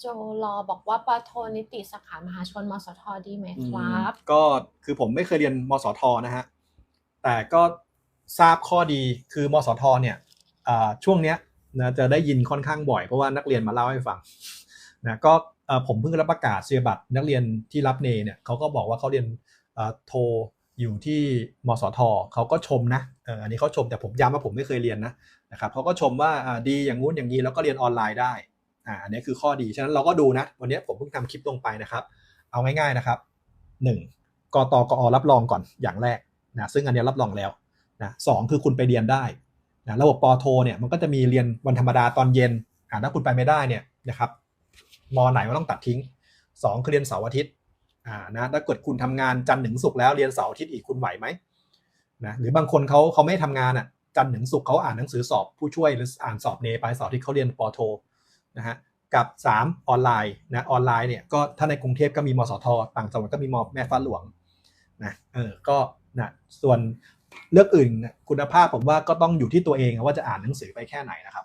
โจรอบอกว่าปอโทนิติสาขามหาชนมสทดีไหมครับ ก็คือผมไม่เคยเรียนมสทนะฮะ แต่ก็ทราบข้อดีคือมสทเนี่ยช่วงเนี้ยนะจะได้ยินค่อนข้างบ่อยเพราะว่านักเรียนมาเล่าให้ฟังนะก็ผมเพิ่งรับประกาศเสียบัตรนักเรียนที่รับเนเนี่ยเขาก็บอกว่าเขาเรียนโทอยู่ที่มสทเขาก็ชมนะอันนี้เขาชมแต่ผมย้ำว่าผมไม่เคยเรียนนะนะครับเขาก็ชมว่าอ่าดีอย่างงู้นอย่างนี้แล้วก็เรียนออนไลน์ได้ อ่าอันนี้คือข้อดี ฉะนั้นเราก็ดูนะ วันนี้ผมเพิ่งทำคลิปลงไปนะครับ เอาง่ายๆนะครับหนึ่งกตกอรับรองก่อนอย่างแรกนะซึ่งอันนี้รับรองแล้วนะสองคือคุณไปเรียนได้นะระบบปอโทเนี่ยมันก็จะมีเรียนวันธรรมดาตอนเย็นอ่าถ้าคุณไปไม่ได้เนี่ยนะครับมอไหนก็ต้องตัดทิ้งสองคือเรียนเสาร์อาทิตย์อ่านะถ้าเกิดคุณทำงานจันทร์ถึงศุกร์แล้วเรียนเสาร์อาทิตย์อีกคุณไหวไหมนะหรือบางคนเขาเขาไม่ทำงานอะจันทร์ถึงศุกร์เขาอ่านหนังสือสอบผู้ช่วยหรืออ่านสอบเนไปสอบที่เขาเรียนปอโทนะฮะ กับ 3 ออนไลน์นะออนไลน์เนี่ยก็ถ้าในกรุงเทพก็มีมสทต่างจังหวัดก็มีมแม่ฟ้าหลวงนะเออก็นะส่วนเลือกอื่นคุณภาพผมว่าก็ต้องอยู่ที่ตัวเองว่าจะอ่านหนังสือไปแค่ไหนนะครับ